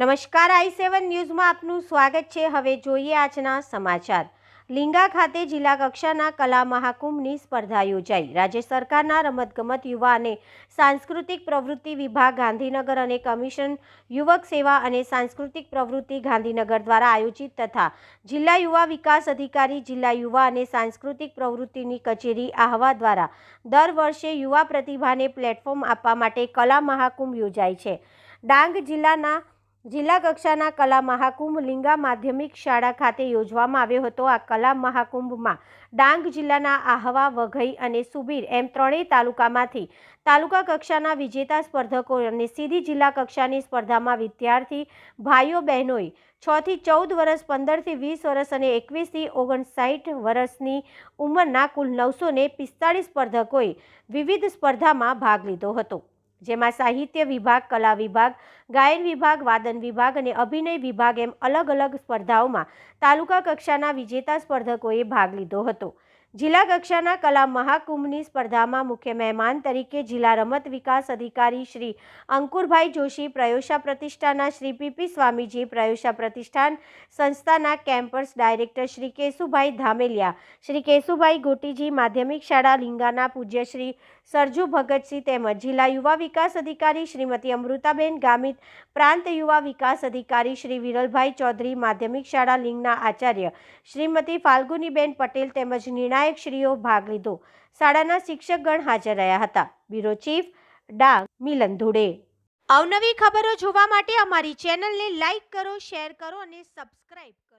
નમસ્કાર, આઈ સેવન ન્યૂઝમાં આપનું સ્વાગત છે. હવે જોઈએ આજના સમાચાર. લિંગા ખાતે જિલ્લા કક્ષાના કલા મહાકુંભની સ્પર્ધા યોજાઈ. રાજ્ય સરકારના રમતગમત યુવા અને સાંસ્કૃતિક પ્રવૃત્તિ વિભાગ ગાંધીનગર અને કમિશન યુવક સેવા અને સાંસ્કૃતિક પ્રવૃત્તિ ગાંધીનગર દ્વારા આયોજિત તથા જિલ્લા યુવા વિકાસ અધિકારી, જિલ્લા યુવા અને સાંસ્કૃતિક પ્રવૃત્તિની કચેરી આહવા દ્વારા દર વર્ષે યુવા પ્રતિભાને પ્લેટફોર્મ આપવા માટે કલા મહાકુંભ યોજાય છે. ડાંગ જિલ્લાના જિલ્લા કક્ષાના કલા મહાકુંભ લિંગા માધ્યમિક શાળા ખાતે યોજવામાં આવ્યો હતો. આ કલા મહાકુંભમાં ડાંગ જિલ્લાના આહવા, વઘઈ અને સુબીર એમ ત્રણેય તાલુકામાંથી તાલુકા કક્ષાના વિજેતા સ્પર્ધકો અને સીધી જિલ્લા કક્ષાની સ્પર્ધામાં વિદ્યાર્થી ભાઈઓ બહેનોએ છથી ચૌદ વર્ષ પંદરથી વીસ વર્ષ અને એકવીસથી ઓગણસાઠ વર્ષની ઉંમરના કુલ નવસો પિસ્તાળીસ સ્પર્ધકોએ વિવિધ સ્પર્ધામાં ભાગ લીધો હતો. જેમાં સાહિત્ય વિભાગ, કલા વિભાગ, ગાયન વિભાગ, વાદન વિભાગ અને અભિનય વિભાગ એમ અલગ અલગ સ્પર્ધાઓમાં તાલુકા કક્ષાના વિજેતા સ્પર્ધકોએ ભાગ લીધો હતો. જિલ્લા કક્ષાના કલા મહાકુંભની સ્પર્ધામાં મુખ્ય મહેમાન તરીકે જિલ્લા રમત વિકાસ અધિકારી શ્રી અંકુરભાઈ જોશી પ્રયોશા પ્રતિષ્ઠાના શ્રી પીપી સ્વામીજી પ્રયોષા પ્રતિષ્ઠાન સંસ્થાના કેમ્પસ ડાયરેક્ટર શ્રી કેશુભાઈ ધામેલિયા, શ્રી કેશુભાઈ ગોટીજી, માધ્યમિક શાળા લિંગાના પૂજ્ય શ્રી સરજુ ભગતસિંહ તેમજ જિલ્લા યુવા વિકાસ અધિકારી શ્રીમતી અમૃતાબેન ગામિત, પ્રાંત યુવા વિકાસ અધિકારી શ્રી વિરલભાઈ ચૌધરી, માધ્યમિક શાળા લિંગના આચાર્ય શ્રીમતી ફાલ્ગુનીબેન પટેલ તેમજ નિર્ણાયક શ્રીઓ ભાગ લીધો. શાળાના શિક્ષકગણ હાજર રહ્યા હતા. બ્યુરો ચીફ ડા મિલન ધુડે. અવનવી ખબરો જોવા માટે અમારી ચેનલને લાઇક કરો, શેર કરો અને સબસ્ક્રાઈબ કરો.